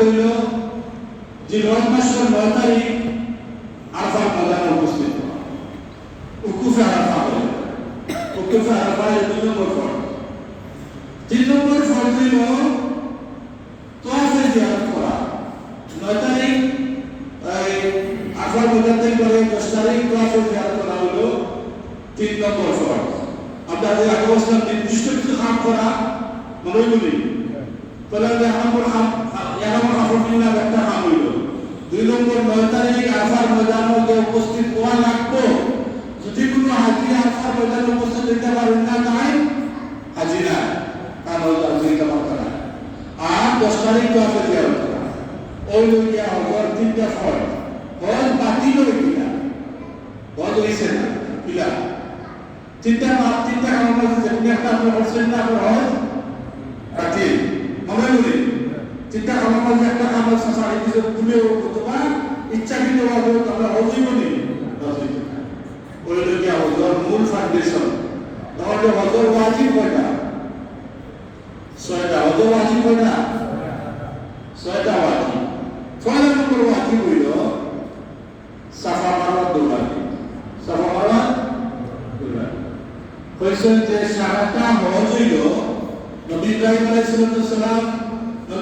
হইল যে রজ মাসের নয় তারিখ আরফার ময়দানে উপস্থিত উকুফে আরফা বলে। উকুফে আরফা এর দুই নম্বর ফল তিন নম্বর ফল হইল তোয়াফে জিয়ারত করা। নয় তারিখ আরফার ময়দান থেকে করে দশ তারিখ তোয়াফে জিয়ারত করা হলো তিন নম্বর ফল আপনাদের আগে বলছিলাম নির্দিষ্ট কিছু কাম করা মনে বলি তাহলে এক একটা কাম হইল। দুই নম্বর নয় তারিখ আরফার ময়দানে উপস্থিত হওয়া লাগবো যদি কোনো হাজি আরফার ময়দানে উপস্থিত হইতে পারেন না তাই হাজি না। কারণ হলো হাজি কামাল করা আর দশ তারিখ তো আছে জিয়ারত করা ওই লোকিয়া হওয়ার তিনটা ফল। হজ বাতিল কিনা? হজ হয়েছে না তিনটা মাস তিনটা কারণ আছে একটা আপনি করছেন না, আপনার হজ বাতিল। মনে করি। চিন্তা কারণ আছে একটা কাম আছে সাড়ে কিছু ভুলে অথবা ইচ্ছাকৃত ভাবে আমরা হজই বলি ওই লোকিয়া হজর মূল ফাউন্ডেশন তাহলে হজর ওয়াজিব কয়টা? ছয়টা। হজর ওয়াজিব কয়টা? ছয়টা ওয়াজিব। ছয় নম্বর ওয়াজিব হইল সাফা মারাত দৌড়ানি সাফা মারাত দৌড়ানি কইছেন যে সারাটা হজ হইল নবী ইব্রাহিম আলাইহিস সালাম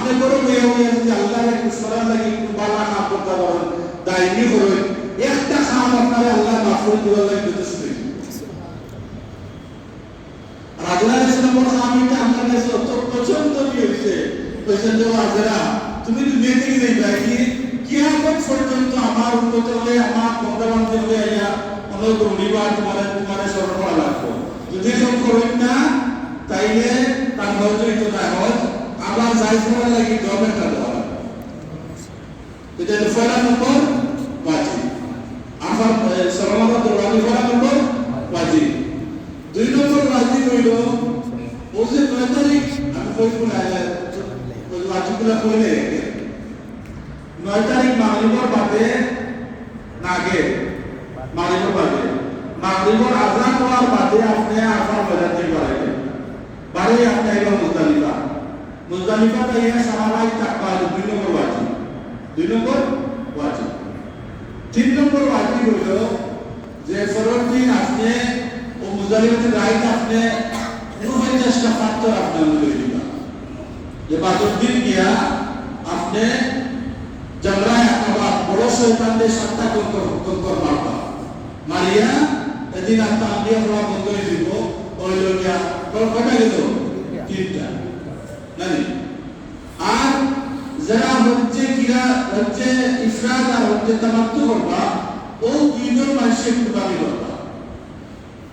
আপনি বড় মেয়ে হয়ে যে আল্লাহর একটু স্মরণ লাগে, একটু বালা দায়নি একটা আল্লাহ করে আপনার কাছে অত পছন্দ নিয়ে হয়েছে? কইছেন যে আজরা তুমি কিয়ামত পর্যন্ত আমার আমার আইয়া অনেক রুড়িবার তোমার তোমার স্মরণ করা লাগবে। যদি সব না, তাইলে তার এটা না আবার করা লাগি একটা দেওয়া এটা ফেরা নম্বর ওয়াজিব আফার সরমাত ওয়াজি ফেরা নম্বর ওয়াজিব দুই নম্বর ওয়াজিব হইল, ও যে নয় তারিখ, আমি কই কোন ওই ওয়াজিবগুলো কইলে নয় তারিখ মাগরিবর বাদে, নাগে, মাগরিবর বাদে। মাগরিবর আজান হওয়ার বাদে আপনি আফার বাজার বাড়ি আপনি মুজদালিফা তাইয়া সাহাবাই তাকবা দুই নম্বর ওয়াজিব দুই নম্বর ওয়াজিব তিন নম্বর ওয়াজিব হইল যে ফরর দিন আপনি ও মুজদালিফাতে রাইত আপনি উনপঞ্চাশটা পাত্র আপনি অনুযায়ী দিবা যে বাদর দিন গিয়া আপনি জমরায় আকাবা বড় শৈতানদের সাতটা কঙ্কর কঙ্কর মারবা মারিয়া এদিন আপনার আম্বিয়া পড়া বন্ধ দিব ওই লোকিয়া কটা গেল তিনটা জানি যারা হচ্ছে কিরা হচ্ছে ইফরাদ আর হচ্ছে তামাত্তু করবা, ও দুইজন মানুষের কুরবানি করবা।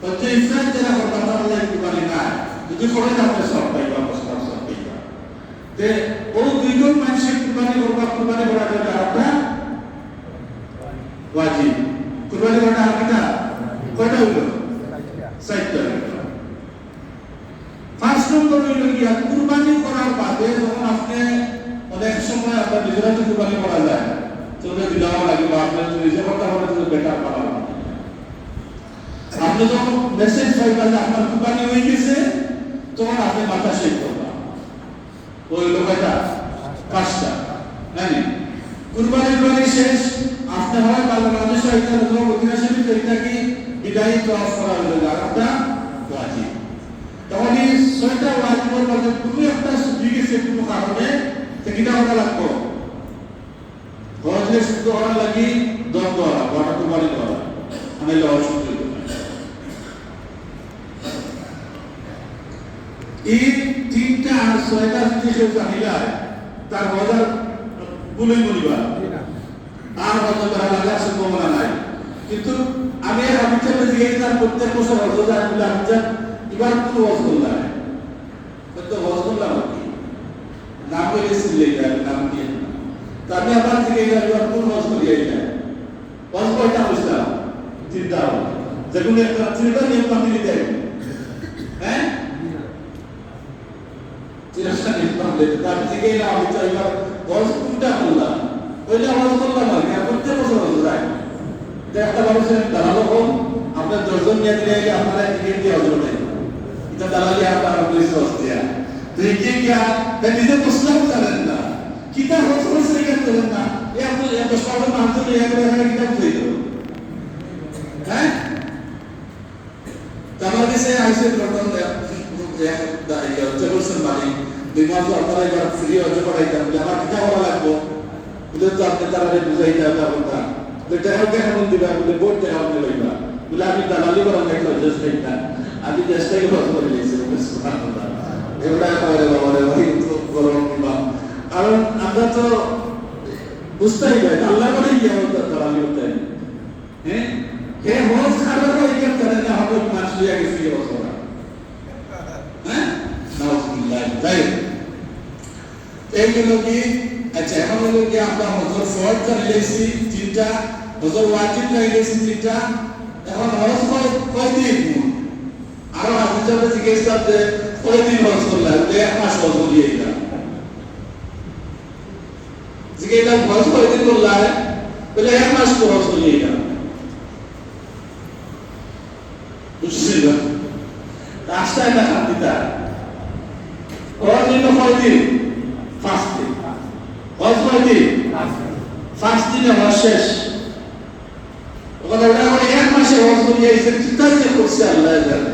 হচ্ছে ইফরাদ যারা করবা, তারা আল্লাহ কুরবানি না যদি করে আপনি সব পাইবা প্রস্তাব সব পাইবা। যে ও দুইজন মানুষের কুরবানি করবা কুরবানি করার জন্য আরেকটা ওয়াজিব। কুরবানি করাটা আরেকটা কয়টা হইল? চারটা ফার্স্ট নম্বর হইল গিয়া, কুরবানি করার বাদে যখন আপনি অনেক সময় আপনার নিজেরা তো কুরবানি করা যায়। তোকে দিলাম লাগে বা আপনার নিজে করতে হবে তো বেটার করা আপনি যখন মেসেজ পাইবেন আপনার কুরবানি হয়ে গেছে, তখন আপনি মাথা শেখ করবেন। ওই লোকটা পাঁচটা জানি কুরবানি কুরবানি শেষ। আপনি হয় বাংলাদেশ এটা অথবা মদিনা শরীফ এটা কি বিদায়ী তো করা হলো আরেকটা ওয়াজিব। তখন এই ছয়টা ওয়াজিবের মধ্যে কোনো একটা ছুটি গেছে কোনো কারণে করা লাগি দম দেওয়া লাগবো ওটা কুরবানি দেওয়া লাগবো আমি লস শুদ্ধ এই তিনটা আর ছয়টা কেউ জানিলায় তার মজার বলেই বলিবা আর হয়তো তারা লাগার সম্ভাবনা নাই। কিন্তু আমি চাইলে দিয়ে তার প্রত্যেক বছর হজর যায় বলে চাই এবার কোনো হজ করলাম কিন্তু হজ করলাম নাম করে সিলে যায়, নাম দিয়ে। তা আমি আমার থেকে এবার কোন করি এই না হজ কয়টা বুঝলাম তিনটা যে কোনো একটা তিনটা নিয়ম কানুন দেয়। হ্যাঁ? নিয়ম কানুন দেয়। তার থেকে না আমি তো এবার হজ কোনটা করলাম। ওইটা হজ করলাম আর কি প্রত্যেক বছর হজ যায় একটা মানুষের দালালো হোক আপনার দশজন নিয়ে দিলে আপনারা টিকিট দিয়ে হজ এটা দালালি আপনার পুলিশ কিয়া নিজে মুসলাম জানেন না হজ করছে কেন জানেন না এ আপনার এত সব মানুষ নিয়ে এখানে কিতাব খুঁজে দেবো হ্যাঁ আমার কাছে আইসে প্রথম জবরসন মালিক দুই মাস আপনারা এবার ফ্রি অর্ডার করাইতাম যে আমার কিতা করা লাগবো বলে তো আপনি তারা বুঝাইতে হবে আপনার বলে টাকা কেন দিবা বলে বোর্ড টাকা আপনি লইবা বলে আমি দালালি করা নাই তো জাস্ট এইটা আমি চেষ্টাই করে করে নিয়েছি কারণ আমরা তো বুঝতেই পারি আল্লাহ করে কি আমাদের দালালি হতে হ্যাঁ হে হজ খাবার ইকার করে না হবে মাস লিয়া গেছে কি বছর হ্যাঁ নাউজুবিল্লাহ তাই এই হলো কি আচ্ছা এখন হলো কি আমরা হজর ফরজ করে লেছি তিনটা হজর ওয়াজিব করে লেছি তিনটা এখন হজ জিজ্ঞেস করতে কয় দিন হজ করলা এক মাস হজ করিয়ে এটা জিজ্ঞেস হজ কয় দিন করলা বলে এক মাস খরচ হজ করিয়ে এটা বুঝছেন না রাস্তায় দেখা দিতা হজ হইল কয়দিন পাঁচ দিন হজ কয়দিন পাঁচ দিনে হজ শেষ ওখানে ওটা করে এক মাসে হজ করিয়ে এসে চিন্তা যে করছে আল্লাহ জানে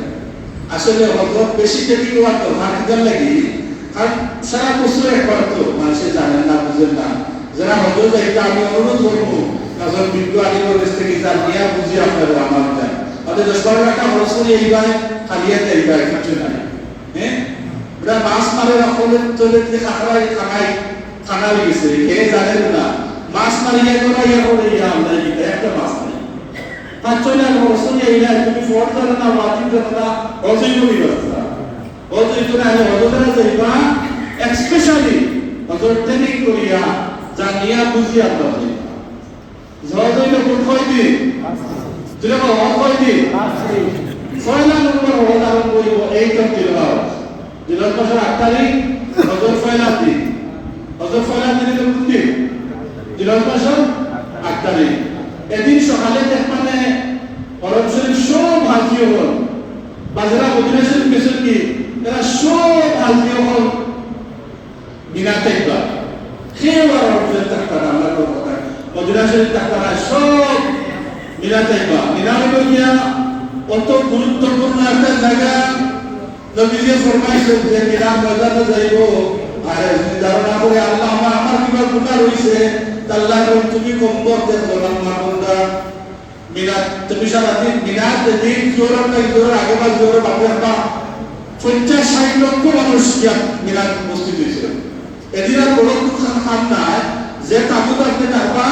আসলে হজরত বেশি টেকি হওয়ার তো হাকিদার লাগি। কারণ সারা বছর একবার তো মানুষে জানেন না, বুঝেন না। যারা হজর যাইতে, আমি অনুরোধ করব কারণ বিজ্ঞ আলিমের কাছ থেকে যা নিয়ে বুঝি আপনারা আমার দেয় অর্থাৎ দশ বারো টাকা খরচ করে এইবার খালিয়াতে এইবার কিছু নাই। হ্যাঁ? মাছ মারে রাখলে চলে যে খাকড়াই খানাই খানা গেছে, খেয়ে জানেন না। মাছ করা ইয়া করে ইয়া আমরা একটা মাছ পাঁচ ছয় লাখ খরচ করে এইলা তুমি ফোর করে না ওয়াজিব করে না অজৈব ব্যবস্থা অজৈব না হলে অজৈব যাইবা এক্সপেশালি অজৈব ট্রেনিং করিয়া জানিয়া বুঝিয়া পাবে জয়জৈব কোন কয়দিন তুলে বলো হল কয়দিন ছয়লা নম্বর আরম্ভ করিব এই তো তিলবার দিনের মাসের আট তারিখ হজর ফয়লা দিন হজর ফয়লা দিন কোন দিন দিনের মাসের আট তারিখ এদিন সকালে দেখবানে হাজিও হল বাজারা মদিনা শরীফ গেছেন কি? এরা সব হাজিও হল মিনা দেখবা কেউ আর হরম শরীফ থাকতা না, আমরা কথা শরীফ থাকতা সব দেখবা মিনা গিয়া অত গুরুত্বপূর্ণ একটা জায়গা। নবীজি ফরমাইছেন যে মিনা ময়দানে যাইব। আর ধারণা করে আল্লাহ আমার আমার কিবা গুণা রইছে আল্লাহ তুমি কম্বর দেখো আমার বন্ধা মিনা তুমি সারাদিন মিলাদ দিন জোর নাই জোর, আগে বা জোর বাপে বা। পঞ্চাশ, ষাট লক্ষ মানুষ মিলাদ উপস্থিত হয়েছিল। এদিন আর কোনো খান নাই যে তাবুত আপনি থাকবা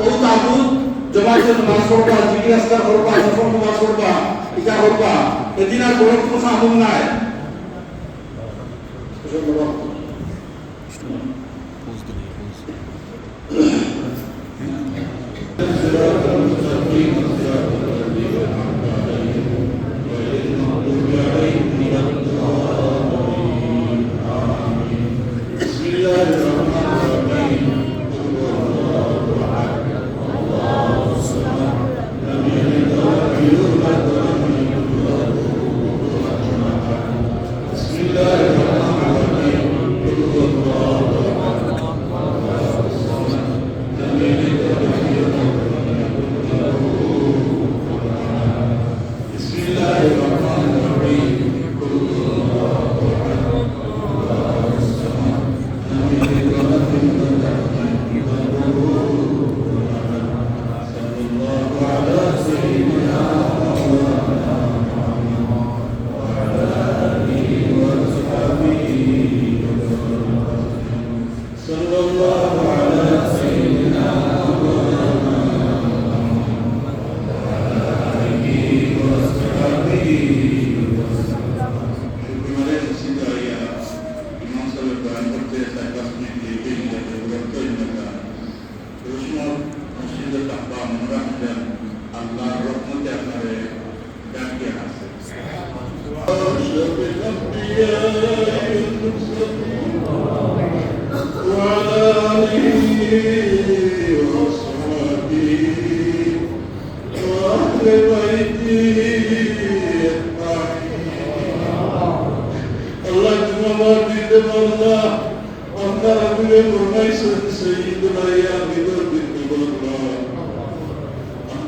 ও তাবুত জমাতে নামাজ পড়বা আজকার করবা নফল নামাজ পড়বা ইটা করবা। এদিন আর কোনো খান নাই।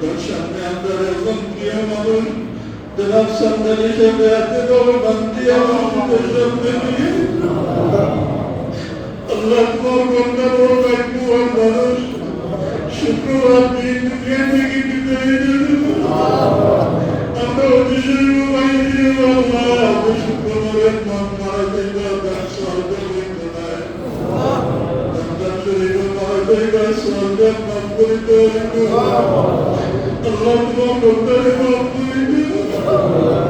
Görüşen beyanlar evden duyamadım. জনাব সন্তান হিসেবে এত বড় বান্তি আমাদের সন্তান নিয়ে আল্লাহ তোমার কন্যা বড় ভাগ্যবান মানুষ শুক্রবার দিন দুনিয়া থেকে বিদায় জানাব আমরা অতিশয় মোবাইল দিয়ে বাবা আমি শুক্রবারের নাম মাফ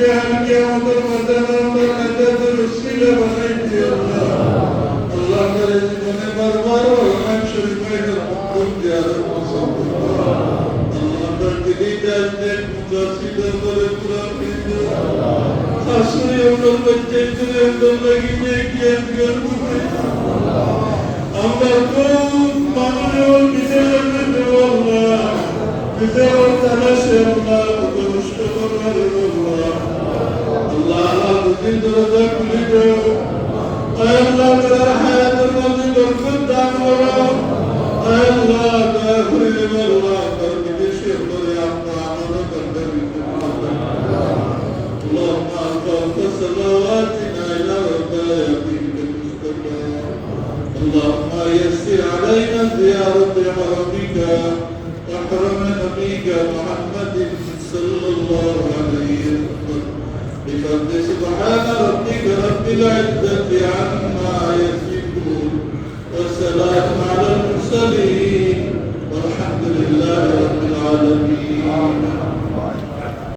আল্লাহ তাআলা কইলো তোমার রহমতের জড়িয়ে সালাম করে দিও আয় আল্লাহ রাসূলের আল্লাহ আপনার ভাই বোনকে মাফ করে দিও আপনার আত্মীয় স্বজনকে মাফ করে দিও আপনার বন্ধু বান্ধবকে মাফ করে দিও আয় আল্লাহ ইয়ামসার মানুষে আল্লাহ এই মসজিদের খাদ্য খেদমত করার তৌফিক দান করুন এই মসজিদে আমাকে আমাদের মাঝে আমাদের নেতাদের উসিলা বানাই দিও আল্লাহ বিজয়ের